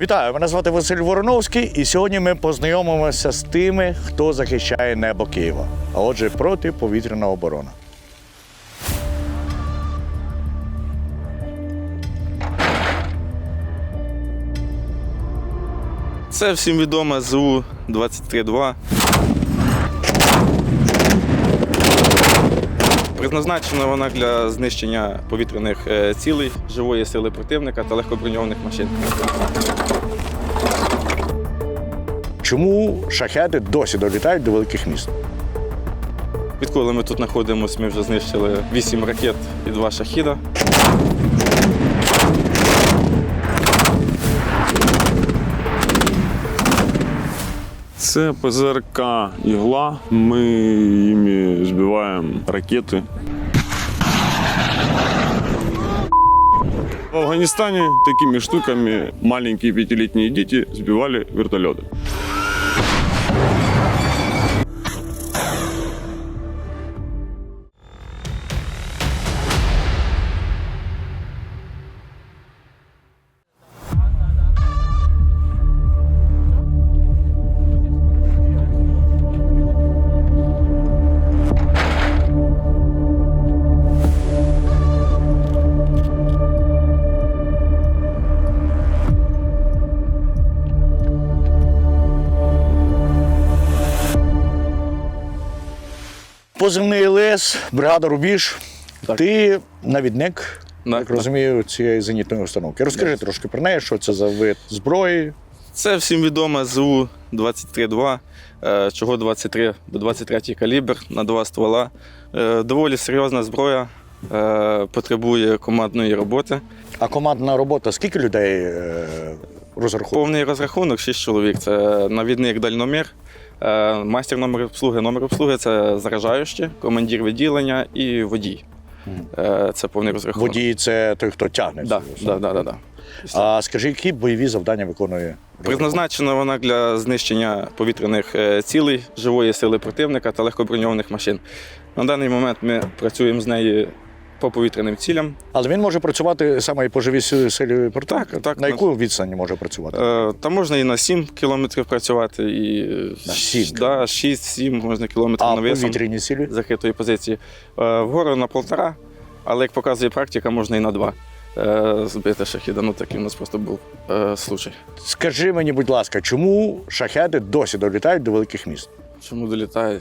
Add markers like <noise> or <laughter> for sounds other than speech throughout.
Вітаю, мене звати Василь Вороновський, і сьогодні ми познайомимося з тими, хто захищає небо Києва. А отже, протиповітряна оборона. Це всім відоме ЗУ-23-2. Призначена вона для знищення повітряних е, цілей, живої сили противника та легкоброньованих машин. Чому шахеди досі долітають до великих міст? Відколи ми тут знаходимося, ми вже знищили 8 ракет і 2 шахіда. Це ПЗРК «Ігла». Ми їми збиваємо ракети. В Афганістані такими штуками маленькі п'ятилітні діти збивали вертольоти. Позивний ЛС, бригада Рубіж. Ти навідник, Так, так так. розумію, цієї зенітної установки. Розкажи трошки про неї, що це за вид зброї. Це всім відома ЗУ 232 е, чого 23 до 23 калібр на два ствола. Е, Доволі серйозна зброя, е, потребує командної роботи. А командна робота скільки людей розраховує? Повний розрахунок 6 чоловік. Це навідник дальномір, майстер номер обслуги. Номер обслуги це заражаючі, командир відділення і водій. Е, Це повний розрахунок. Водій це той, хто тягне. Да, да, да, да, да. А скажи, які бойові завдання виконує? Призначена вона для знищення повітряних е, цілей, живої сили противника та легкоброньованих машин. На даний момент ми працюємо з нею по повітряним цілям. Але він може працювати саме і по живій силі противника? Так, так. На яку відстані може працювати? Е, Та можна і на 7 кілометрів працювати, і На 7 да, 6-7 можна кілометрів а навісом повітряні цілі? закритої позиції. Е, Вгору на полтора, але як показує практика, можна і на два. е, Збити шахіда. Ну такий у нас просто був е, случай. Скажи мені, будь ласка, чому шахеди досі долітають до великих міст? Чому долітає?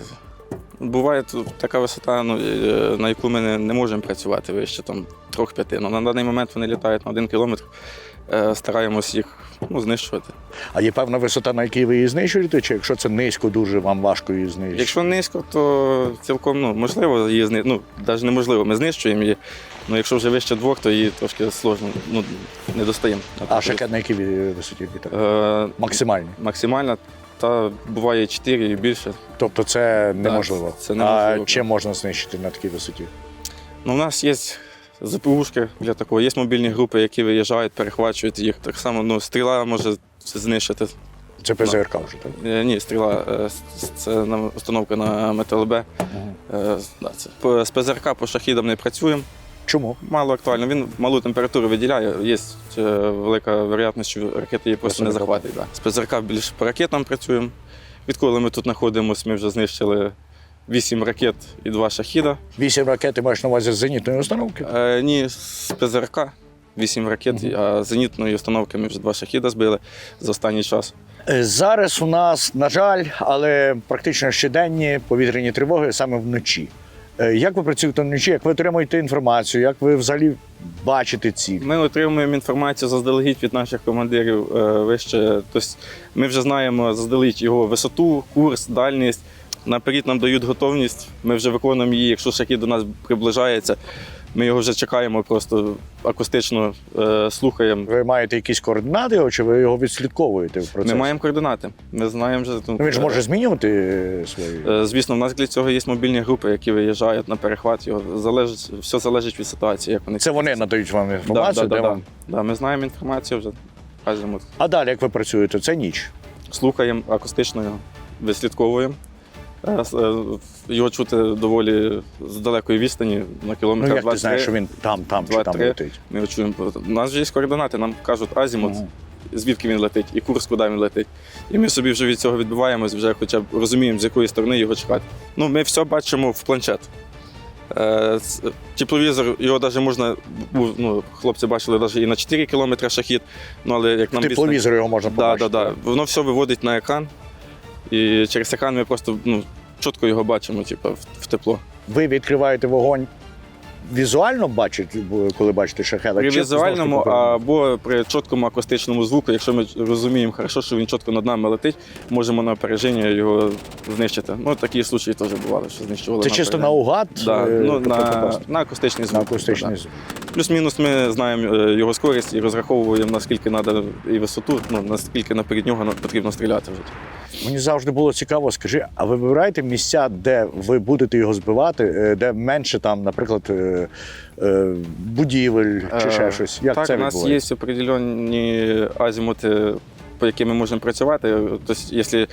Буває така висота, ну, е, на яку ми не, не можемо працювати вище там трьох п'яти. Ну, на даний момент вони літають на один кілометр. Е, Стараємось їх ну, знищувати. А є певна висота, на якій ви її знищуєте, чи якщо це низько, дуже вам важко її знищити? Якщо низько, то цілком ну, можливо її зни... ну, навіть неможливо, ми знищуємо її. Ну, якщо вже вище двох, то її трошки сложно, ну, не достаємо. А шахет на якій висоті літає? Е, Максимальні. максимальна, та буває 4 і більше. Тобто це неможливо. це неможливо. А чим можна знищити на такій висоті? Ну, у нас є ЗПУшки для такого, є мобільні групи, які виїжджають, перехвачують їх. Так само ну, стріла може знищити. Це ПЗРК вже, так? Е, Ні, стріла е, це установка на МТЛБ. Е, да, це. З ПЗРК по шахідам не працюємо. Чому? Мало актуально. Він малу температуру виділяє. Є е, велика вероятність, що ракети її просто не захватить. Да. ПЗРК більше по ракетам працюємо. Відколи ми тут знаходимося, ми вже знищили 8 ракет і 2 шахіда. Вісім ракет ти маєш на увазі з зенітної установки? Е, ні, з ПЗРК 8 ракет, а зенітної установки ми вже два шахіда збили за останній час. Е, Зараз у нас, на жаль, але практично щоденні повітряні тривоги саме вночі. Е, Як ви працюєте вночі? Як ви отримуєте інформацію? Як ви взагалі бачите ці? Ми отримуємо інформацію заздалегідь від наших командирів е, вище. Тобто ми вже знаємо заздалегідь його висоту, курс, дальність. Наперед нам дають готовність. Ми вже виконуємо її. Якщо шахід до нас приближається, ми його вже чекаємо, просто акустично е, слухаємо. Ви маєте якісь координати, його, чи ви його відслідковуєте в процесі? Ми маємо координати. Ми знаємо вже. Ну, він ж може змінювати е, свої. Е, Звісно, в нас для цього є мобільні групи, які виїжджають на перехват. Його залежить, все залежить від ситуації, як вони Це вони надають вам да, інформацію, да, де да, вам. да. Да, Ми знаємо інформацію вже. Кажемо, А далі, як ви працюєте, це ніч. слухаємо акустично його, вислідковуємо. Е, е, Його чути доволі з далекої відстані на Ну кілометр як ти знаєш, що він там, там чи там летить? Ми чуємо. У нас вже є координати, нам кажуть азімут. Мгм. звідки він летить, і курс, куди він летить. І ми собі вже від цього відбиваємось, вже хоча б розуміємо, з якої сторони його чекати. Ну, ми все бачимо в планшет. Е, Тепловізор, його навіть можна, ну, хлопці бачили навіть і на 4 кілометри шахід, ну, але як нам В тепловізорі його можна Да, побачити. да, да. Воно все виводить на екран, і через екран ми просто ну, чітко його бачимо, типу, в, тепло. Ви відкриваєте вогонь візуально бачите, коли бачите шахет? При візуальному або при чіткому акустичному звуку, якщо ми розуміємо хорошо, що він чітко над нами летить, можемо на опереження його знищити. Ну, такі случаї теж бували, що знищували. Це на чисто наугад? Да, е, ну, на, на акустичний звук. на акустичний звук. Плюс-мінус ми знаємо е, його скорість і розраховуємо, наскільки треба і висоту, ну, наскільки наперед нього потрібно стріляти вже. Мені завжди було цікаво, скажи, а ви вибираєте місця, де ви будете його збивати, е, де менше там, наприклад, будівель чи ще Е, щось? Як так, це у нас є определенні азімути, по яким ми можемо працювати. Тобто, якщо,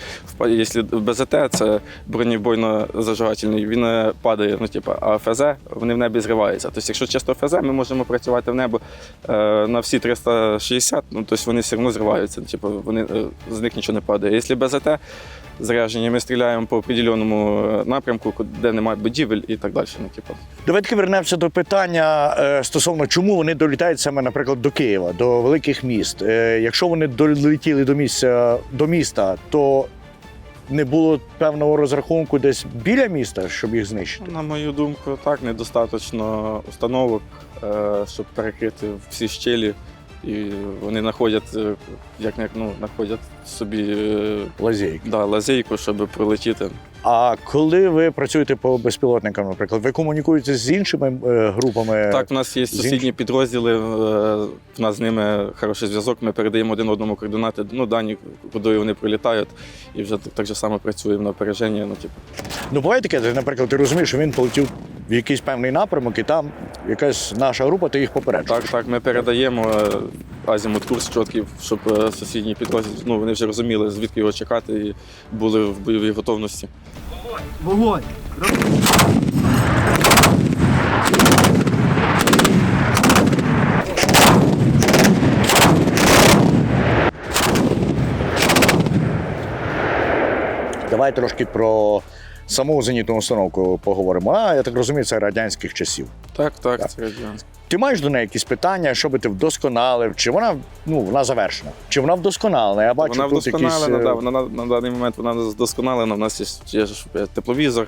якщо БЗТ це бронебойно-зажигательний, він е, падає, ну, типу, а ФЗ вони в небі зриваються. Тобто, якщо чисто ФЗ, ми можемо працювати в небо е, на всі 360, ну, тобто вони все одно зриваються, типу, вони, е, з них нічого не падає. Якщо БЗТ, заряджені, ми стріляємо по определеному е, напрямку, де немає будівель і так далі. Ну, типу. Давайте вернемося до питання е, стосовно чому вони долітають саме, наприклад, до Києва, до великих міст. Е, якщо вони долетіли до місця до міста, то не було певного розрахунку десь біля міста, щоб їх знищити. На мою думку, так, недостатньо установок, щоб перекрити всі щелі. І вони знаходять, е, як ну, знаходять собі е, Лазейки. да, лазейку, щоб пролетіти. А коли ви працюєте по безпілотникам, наприклад, ви комунікуєте з іншими е, групами? Так, в нас є сусідні підрозділи, в нас з ними хороший зв'язок. Ми передаємо один одному координати, ну, дані, куди вони прилітають, і вже так, так же само працюємо на опереження. Ну, типу. Ну, буває таке, наприклад, ти розумієш, що він полетів в якийсь певний напрямок, і там якась наша група, ти їх попереджуєш. Так, так, ми передаємо е, азімут курс чіткий, щоб е, сусідні підрозділи, ну, вони вже розуміли, звідки його чекати, і були в бойовій готовності. Вогонь! Давай трошки про саму зенітну установку поговоримо. А я так розумію, це радянських часів. Так, так, це радянське. Ти маєш до неї якісь питання, що би ти вдосконалив? Чи вона ну вона завершена? Чи вона вдосконалена? Я бачу Вона тут якісь. вдосконалена, е, да, вона на, на даний момент вона вдосконалена. У нас є, є тепловізор,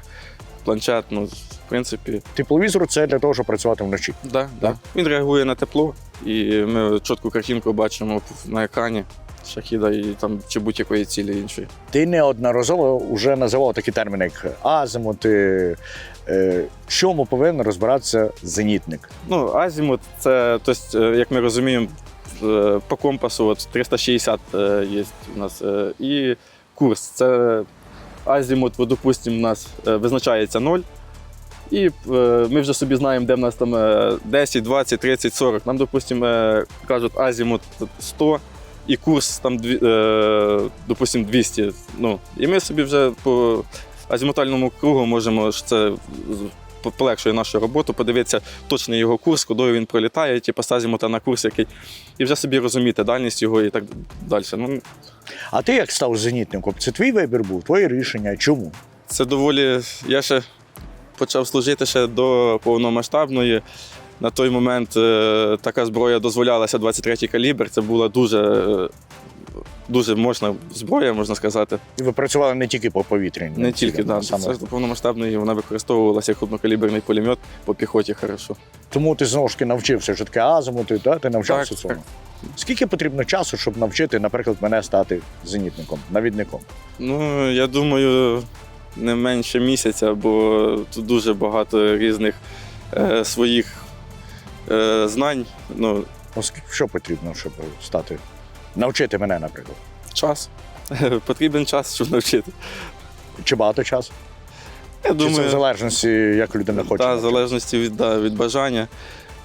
планшет, ну, в принципі, Тепловізор це для того, щоб працювати вночі. да, да. він реагує на тепло, і ми чітку картинку бачимо на екрані шахіда і там чи будь-якої цілі іншої. Ти неодноразово вже називав такі терміни, як азимути. Е, в чому повинен розбиратися зенітник? Ну, азімут, це, тобто, е, як ми розуміємо, е, по компасу от 360 е, є у нас. І курс це азімут, допустимо, у нас визначається 0. І ми вже собі знаємо, де в нас там е, 10, 20, 30, 40. Нам, допустимо, кажуть азімут 100 і курс там, е, допустимо, 200. Ну, і ми собі вже по азімутальному кругу можемо це полегшує нашу роботу, подивитися точний його курс, куди він пролітає, з азімута на курс який, і вже собі розуміти дальність його і так далі. Ну, А ти як став зенітником? Це твій вибір був, твоє рішення. Чому? Це доволі. Я ще почав служити ще до повномасштабної. На той момент е, така зброя дозволялася 23-й калібр. Це була дуже, е, дуже мощна зброя, можна сказати. І ви працювали не тільки по повітряній. Не тільки да, саме. це ж повномасштабної вона використовувалася як крупнокаліберний пулемет по піхоті хорошо. Тому ти знову ж таки навчився, що таке азимути, та? ти навчався Так, цьому. так. Скільки потрібно часу, щоб навчити, наприклад, мене стати зенітником, навідником? Ну, я думаю, не менше місяця, бо тут дуже багато різних е, своїх е, знань. Ну, що потрібно, щоб стати? Навчити мене, наприклад. час. <laughs> Потрібен час, щоб навчити. Чи багато часу? Я Чи це в думаю, залежності, як людина хоче. та, в залежності від, да, від бажання.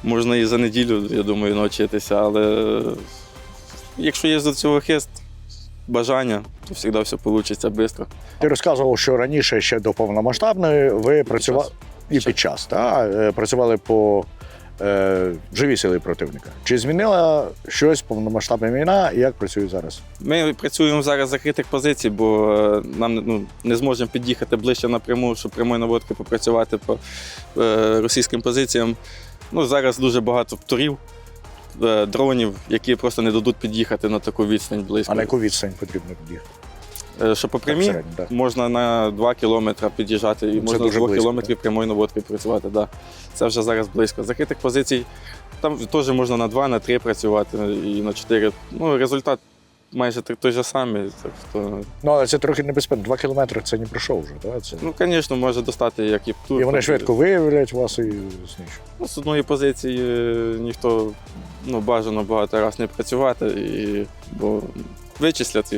Можна і за неділю, я думаю, навчитися, але якщо є до цього хист, бажання, то завжди все вийде швидко. Ти розказував, що раніше ще до повномасштабної ви працювали і під час, та? е, працювали по е, живі сили противника. Чи змінила щось повномасштабна війна і як працює зараз? Ми працюємо зараз з закритих позицій, бо е, нам ну, не зможемо під'їхати ближче напряму, щоб прямої наводки попрацювати по е, російським позиціям. Ну, зараз дуже багато вторів, е, дронів, які просто не дадуть під'їхати на таку відстань близько. А на яку відстань потрібно під'їхати? Е, Що по прямій, так. можна на 2 кілометри під'їжджати і можна з дуже 2 близько, кілометрів прямої наводки працювати. Да. Це вже зараз близько. Закритих позицій там теж можна на 2, на 3 працювати і на 4. Ну, результат майже той, же самий. Так, що, Ну, але це трохи небезпечно. Два кілометри це не пройшов вже. Да? Це... ну, звісно, може достати як і птур. І вони швидко виявлять вас і знищать. Ну, з одної позиції е, ніхто ну, бажано багато раз не працювати, і, бо вичислять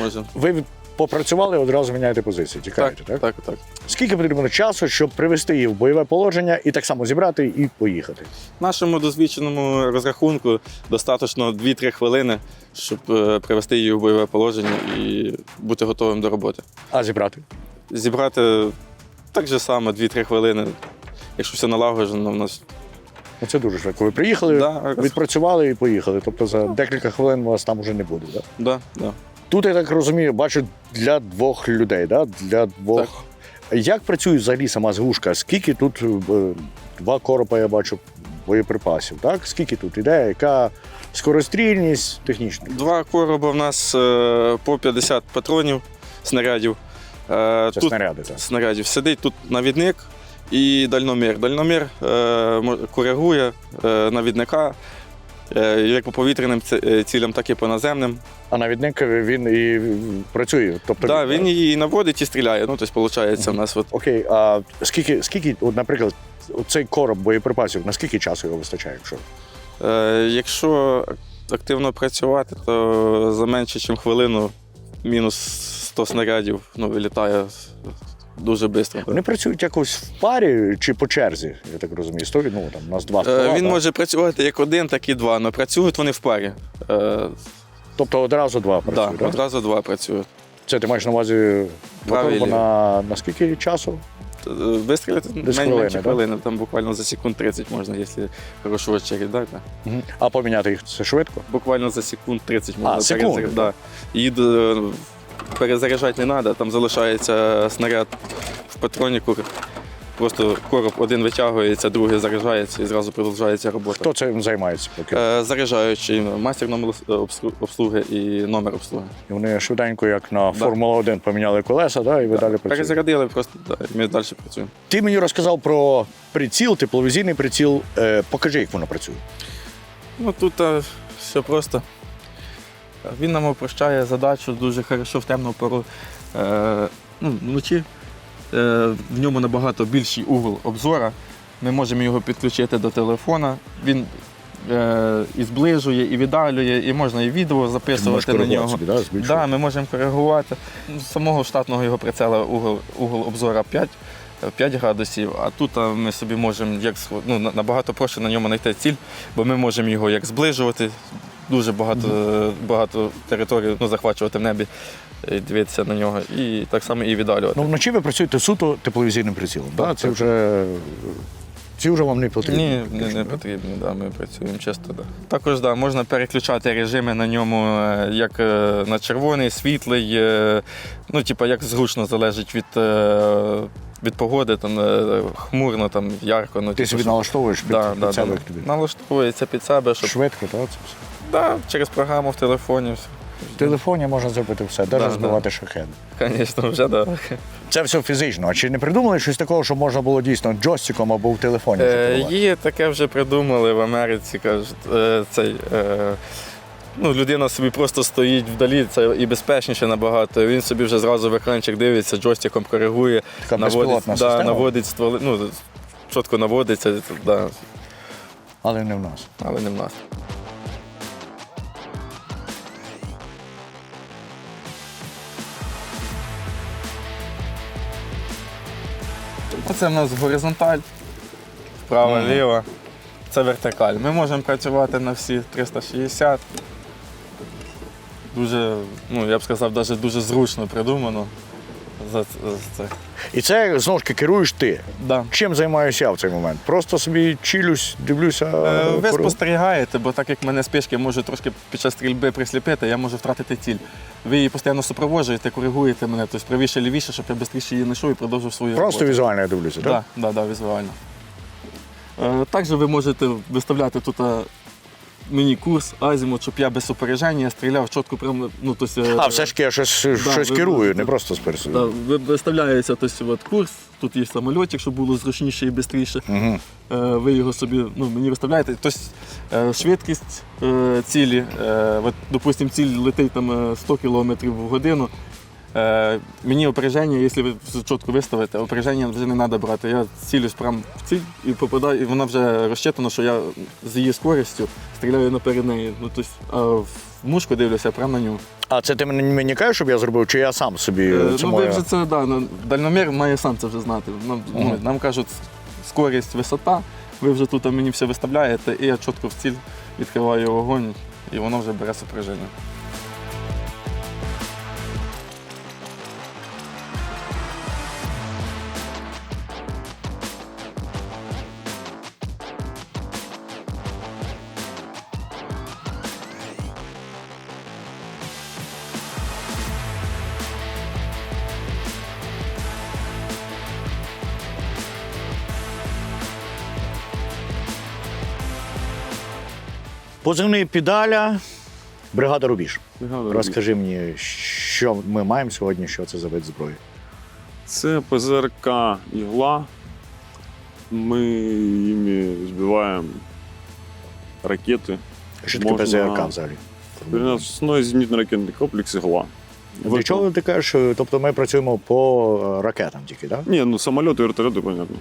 може. Ви попрацювали, одразу міняєте позиції, тікаєте, так? так, так. Скільки потрібно часу, щоб привести її в бойове положення і так само зібрати і поїхати? Нашому досвідченому розрахунку достатньо 2-3 хвилини, щоб е, привести її в бойове положення і бути готовим до роботи. А зібрати? Зібрати так же само 2-3 хвилини. Якщо все налагоджено, в нас Ну, це дуже швидко. Ви приїхали, Да, відпрацювали і поїхали. Тобто за декілька хвилин вас там вже не буде. Да? да, да. Тут я так розумію, бачу для двох людей, да? для двох. Як працює взагалі сама згушка? Скільки тут е, два коропа, я бачу, боєприпасів? Так? Скільки тут іде? Яка скорострільність технічна? Два короба в нас е, по 50 патронів снарядів. Е, Це Тут снаряди. Так. снарядів сидить тут навідник і дальномір. Дальномір коригує навідника як по повітряним е, цілям, так і по наземним. А навідник він і працює. Тобто, Так, він її і наводить і стріляє. Ну, тобто, виходить, у нас от, Окей, а скільки, скільки, от, наприклад, цей короб боєприпасів, наскільки часу його вистачає? Якщо? е, якщо активно працювати, то за менше, ніж хвилину мінус 100 снарядів ну, вилітає дуже швидко. Вони працюють якось в парі чи по черзі, я так розумію. Сто, ну, там, у нас два Е, Він так? може працювати як один, так і два, але працюють вони в парі. Е, Тобто одразу два да, працюють, так? одразу два працюють. Це ти маєш на увазі Правильно. на, на скільки часу? Е, хвилини, менше хвилини, там буквально за секунд 30 можна, якщо хорошу очередь дати. Угу. А поміняти їх це швидко? Буквально за секунд 30 можна секунди, перезаряд- Да. Е, перезаряджати не треба, там залишається снаряд в патроніку. Просто короб один витягується, другий заряджається і зразу продовжується робота. Хто цим займається поки? Е, Заряджаючий мастер номер обслуги і номер обслуги. І вони швиденько, як на Да. Формула 1 поміняли колеса, да, і ви далі працюєте. Перезарядили, просто да, і ми далі працюємо. Ти мені розказав про приціл, тепловізійний приціл. Е, покажи, як воно працює. Ну тут е, все просто. Він нам упрощає задачу дуже хорошо в темну пору. Е, ну, вночі е, в ньому набагато більший угол обзора. Ми можемо його підключити до телефона. Він е, і зближує, і віддалює, і можна і відео записувати на нього. Собі, да. Да, ми можемо коригувати. З самого штатного його прицела угол, угол обзора 5, 5 градусів, а тут а, ми собі можемо як ну, набагато проще на ньому знайти ціль, бо ми можемо його як зближувати, дуже багато, багато територій ну, захвачувати в небі, і дивитися на нього, і так само і віддалювати. Ну, вночі ви працюєте суто тепловізійним прицілом. Да? Так, Це так. вже ці вже вам не потрібно. Ні, не, не да? потрібно, да, ми працюємо чисто. Да. Також да, можна переключати режими на ньому, е, як е, на червоний, світлий, е, ну, типа, як зручно залежить від, від погоди, там, хмурно, там, ярко. Ну, Ти типу, собі налаштовуєш під, да, під да, себе, да, тобі. налаштовується під себе, щоб Швидко, так? Це все. Да, через програму в телефоні. все. В телефоні можна зробити все, навіть Да, збивати шахеди. Звісно, вже так. Да. Це все фізично. А чи не придумали щось такого, що можна було дійсно джойстиком або в телефоні? Е? Є таке вже придумали в Америці, кажуть, е, цей. Е, Ну, людина собі просто стоїть вдалі, це і безпечніше набагато. Він собі вже зразу в екранчик дивиться, джойстиком коригує, Така наводить, безпілотна да, наводить стволи, ну, чітко наводиться, да, але не в нас. але не в нас. Оце в нас горизонталь, вправо, Мгм. ліво. Це вертикаль. Ми можемо працювати на всі 360. Дуже, ну я б сказав, навіть дуже зручно придумано. За, за це. І це знову ж таки керуєш ти. Да. Чим займаюся я в цей момент? Просто собі чилюсь, дивлюся. Е, Ви коров. спостерігаєте, бо так як мене спішки може трошки під час стрільби присліпити, я можу втратити ціль. Ви її постійно супроводжуєте, коригуєте мене, тобто правіше, лівіше, щоб я швидше її знайшов і продовжив свою Просто роботу. візуально я дивлюся, так? Так, да, да, візуально. Е, Також ви можете виставляти тут е, мені курс, азімут, щоб я без опереження стріляв чітко прямо. Ну, тобто, е, А, все ж я щось, щось ви керую, можете. не просто з персою. Да, ви- виставляється тобто, от, курс, тут є самольотик, щоб було зручніше і швидше. Угу. Е, Ви його собі ну, мені виставляєте. Тобто, швидкість цілі, от, допустим, ціль летить там е, 100 км в годину. Е, Мені опереження, якщо ви чітко виставите, опереження вже не треба брати. Я цілюсь прямо в ціль і попадаю, і вона вже розчитана, що я з її скоростю стріляю наперед неї. Ну, тобто, а в мушку дивлюся прямо на нього. А це ти мені, кажеш, щоб я зробив, чи я сам собі Е, це ну, моє? ви вже це да, ну, дальномір має сам це вже знати. Нам, Мгм. нам кажуть скорість, висота. Ви вже тут мені все виставляєте, і я чітко в ціль відкриваю вогонь, і воно вже бере супряження. Позивний педаля, бригада Рубіж. Розкажи мені, що ми маємо сьогодні, що це за вид зброї. Це ПЗРК «Ігла». Ми їми збиваємо ракети. Що таке Можна- ПЗРК взагалі? Переносний зенітно-ракетний комплекс «Ігла». Для чого ти кажеш, тобто ми працюємо по е, ракетам тільки, так? Ні, ну самольоти, вертольоти, понятно.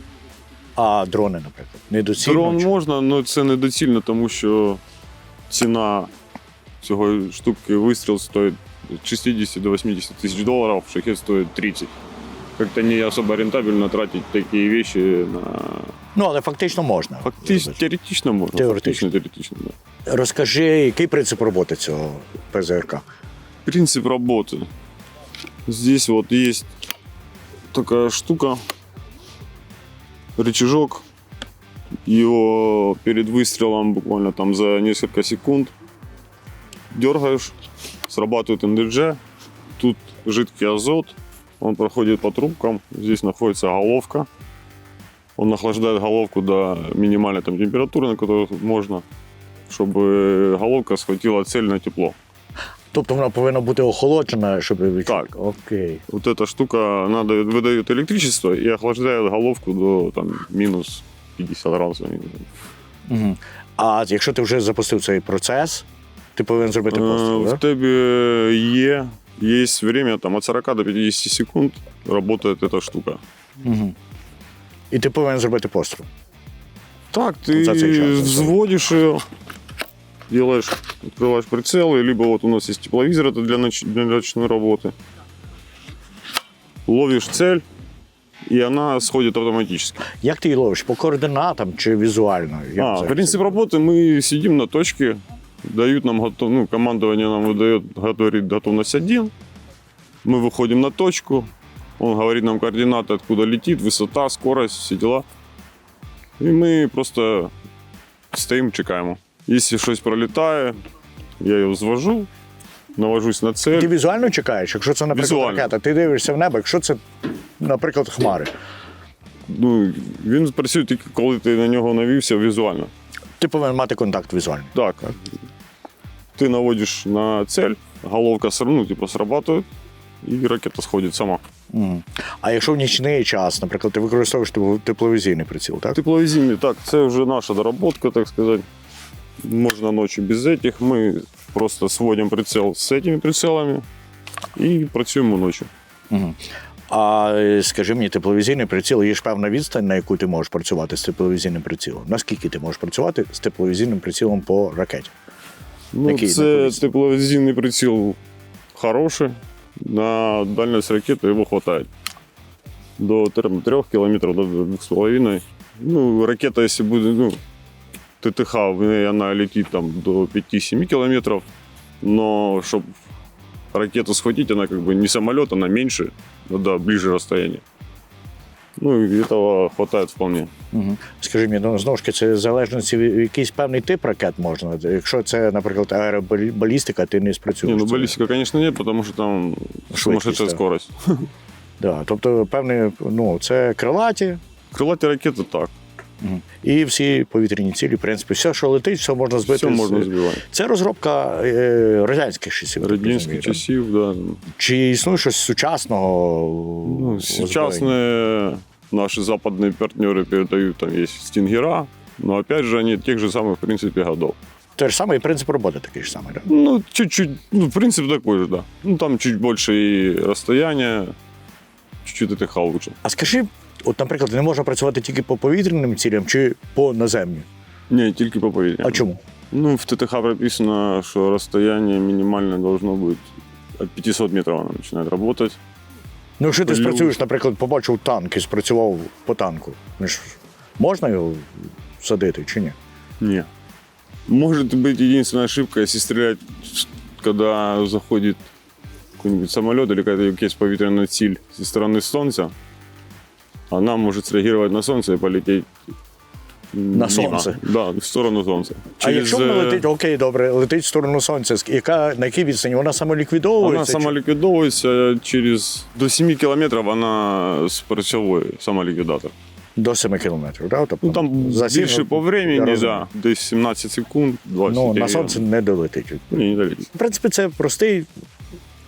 А дрони, наприклад. Недоцільно. Дрон можна, але це недоцільно, тому що ціна цього штуки вистріл стоїть від 60 до 80 тисяч доларів, шахет стоїть 30. Как-то не особо рентабельно тратить такі вещи на... Ну, але фактично можна. Фактично, теоретично можна. Теоретично. Фактично, теоретично, да. Розкажи, який принцип роботи цього ПЗРК? Принцип работы. Здесь вот есть такая штука, рычажок Его перед выстрелом буквально там за несколько секунд дергаешь, срабатывает НДЖ. Тут жидкий азот, он проходит по трубкам. Здесь находится головка. Он охлаждает головку до минимальной там, температуры, на которую можно, чтобы головка схватила цель на тепло. Тобто вона повинна бути охолоджена, щоб відчути. Так. Окей. Вот эта штука, она дает, выдает электричество и охлаждает головку до там, минус 50 градусов. Угу. А якщо ти вже запустив цей процес, ти повинен зробити Э, постріл, В да? тебе Е есть время там, от 40 до 50 секунд работает эта штука. Угу. І ти повинен зробити постріл. Так, За ты цей час, за взводишь ее, делаешь, открываешь прицелы, либо вот у нас есть тепловизор, это для, ноч- для ночной работы. Ловишь цель, и она сходит автоматически. Як ти її ловиш? По координатам чи візуально? Як А, взагалі принцип це? работы, мы сидим на точке, дают нам готов, ну, командование нам выдает, говорит готовность один. Мы выходим на точку, он говорит нам координаты, откуда летит, высота, скорость, все дела. И мы просто стоим, чекаємо. Если щось пролетає, я його звожу, навожусь на цель. Ти візуально чекаєш, якщо це, наприклад, Візуально. ракета, ти дивишся в небо, якщо це, наприклад, хмари. Ну, він працює тільки коли ти на нього навівся візуально. Ти повинен мати контакт візуальний. Так. Ты наводишь на цель, головка сра- ну, типа, срабатывает, и ракета сходит сама. Угу. А якщо в нічний час, наприклад, ти використовуєш тепло- тепловізійний приціл, так? Тепловизійний, так, це вже наша доработка, так сказать. Можна ночью без этих. Ми просто сводимо прицел з этими прицелами і працюємо ночі. Угу. А е, скажи мені, тепловізійний приціл, є ж певна відстань, на яку ти можеш працювати з тепловізійним прицілом. Наскільки ти можеш працювати з тепловізійним прицілом по ракеті? Ну, Який це знаходиться? тепловизійний приціл хороший. На дальність ракети його вистачає. До 3 кілометрів, до 2,5. Ну, ракета, якщо буде, ну, ТТХ, вона летить там до 5-7 кілометрів. Но щоб ракету схватить, она как бы не самолет, она меньше, да, ближе расстояние. Ну, и этого хватает вполне. Угу. Скажи мені, ну знову ж таки, це в залежності від якийсь певний тип ракет можна. Якщо це, наприклад, аеробалістика, ти не Не, спрацюєш. ну Це- баллистика, конечно, нет, потому что там сумасшедшая да. скорость. Да, тобто, певний, ну, це крилаті, Крылатые ракеты так. Мгм. І всі повітряні цілі, в принципі, все, що летить, все можна збити. Все з- можно сбивать. Це розробка е, радянських часів. я так Радянских розумію, да? часів, да. Чи існує щось сучасного? Ну, озброєння? сейчас наши западные партнеры передают, там есть стингера, но опять же они тех же самых, в принципе, годов. Те ж саме і принцип роботи такий ж самий. Да? Ну, чуть-чуть, ну, принцип такой же, да. Ну, там чуть больше и расстояние, чуть-чуть это лучше. А скажи, от, наприклад, не можна працювати тільки по повітряним цілям чи по наземним? Не, только по поведению. А чому? Ну, в ТТХ прописано, что расстояние минимальное должно быть от 500 метров она начинает работать. Ну, якщо ти Плюс. спрацюєш, наприклад, побачив танк і спрацював по танку, ну ж можна його садити чи ні? Не. Может быть, единственная ошибка, если стрелять, когда заходит какой-нибудь самолет или какая-то есть повітряная ціль со стороны Солнца, она может среагировать на Солнце и полететь На. Сонце? Да, в сторону Солнца. а якщо вона э, летить, окей, добре, летить в сторону сонця, ск- яка, на якій відстані? Вона Вона самоліквідовується? чи- самоліквідовується через до 7 кілометрів вона спрацьовує самоліквідатор. До 7 кілометрів, да? тобто, Ну там за сім, більше ну, по я времени, розумію. да, десь 17 секунд, 20 Ну, на сонце не долетить. Ні, не долетить. В принципі, це простий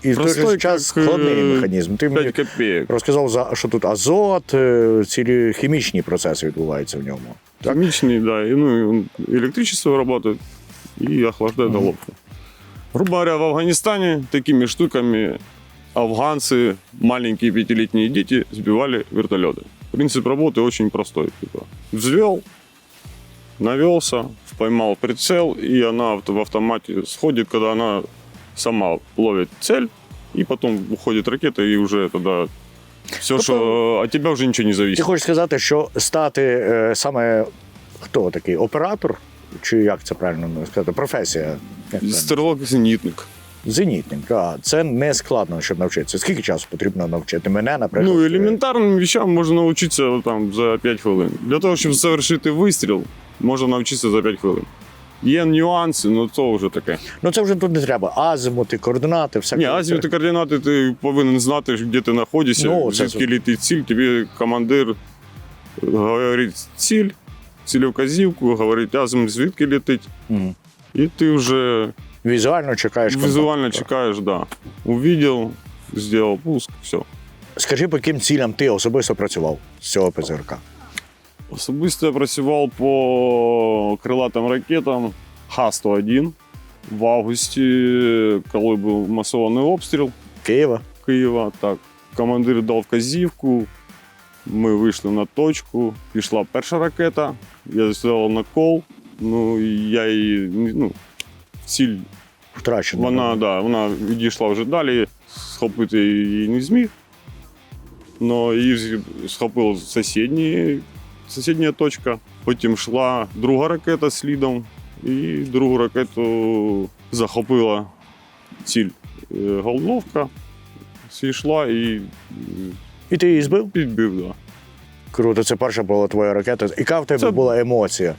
і в той же Простой, час як, е, складний механізм. Ти мені 5 копеек. розказав, за, що тут азот, е, цілі хімічні процеси відбуваються в ньому. Химичный, да, и, ну, и он электричество работает и охлаждает головку. Грубо говоря, в Афганистане такими штуками афганцы, маленькие пятилетние дети, сбивали вертолеты. Принцип работы очень простой. Типа, взвел, навелся, поймал прицел, и она авто- в автомате сходит, когда она сама ловит цель, и потом уходит ракета, и уже тогда все, Тобто- что от тебя уже ничего не Ти зависит. хочеш сказати, що стати е, саме хто такий? Оператор? Чи як це правильно сказати? Професія? Правильно? Стрелок-зенитник. Зенітник. А, це не складно, щоб навчитися. Скільки часу потрібно навчити? Мене, наприклад. Ну, елементарним вещам можна навчитися там, за 5 хвилин. Для того, щоб завершити вистріл, можна навчитися за 5 хвилин. Є нюанси, але це вже таке. Ну це вже тут не треба. Азимути, координати, все. Ні, азімути координати ти повинен знати, де ти знаходишся, Ну, це- звідки літить ціль. Тобі командир говорить ціль, цілевказівку, говорить азим, звідки літить. Мгм. І ти вже Візуально чекаєш. візуально чекаєш, да. Увидел, зробив пуск, все. Скажи, по яким цілям ти особисто працював з цього ПЗРК? Особисто я працював по крилатим ракетам Х-101 в августі, коли був масований обстріл Києва? Києва. Так, командир дав вказівку. Ми вийшли на точку. Пішла перша ракета. Я зробив накол. Ну і я її ну, ціль. Втрачено. Вона, да, вона відійшла вже далі. Схопити її не зміг. Но її схопив сусідній, сусідня точка. Потім йшла друга ракета слідом, і другу ракету захопила ціль е, головка. Зійшла і І ти її збив? підбив. Да. Круто, це перша була твоя ракета. Яка в тебе Це- була емоція?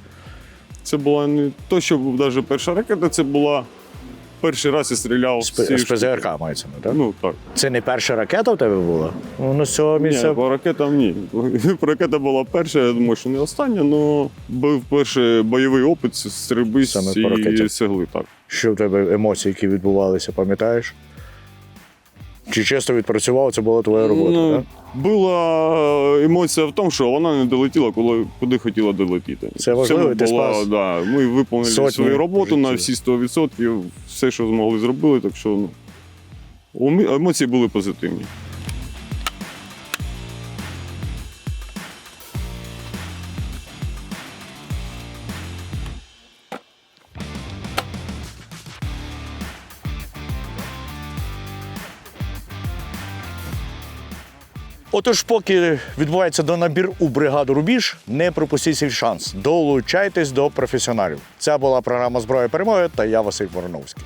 Це була не то, що навіть перша ракета, це була перший раз я стріляв З, з цієї з штуки. ПЗРК мається, на, так? Ну так. Це не перша ракета в тебе була? Ну, з цього місця. Ні, по ракетам ні. <laughs> Ракета була перша, я думаю, що не остання, але був перший бойовий опит стрільби з цієї ракеті. Так. Що в тебе емоції, які відбувалися, пам'ятаєш? Чи чесно відпрацював, це була твоя робота? ну, так? була емоція в тому, що вона не долетіла, коли, куди хотіла долетіти. Це важливо, ти була, спас да, ми виповнили сотні свою роботу на всі 100%, все, що змогли зробили, так що ну, ем- емоції були позитивні. Отож, поки відбувається донабір у бригаду Рубіж, не пропустіть свій шанс. Долучайтесь до професіоналів. Це була програма Зброя перемоги та я Василь Вороновський.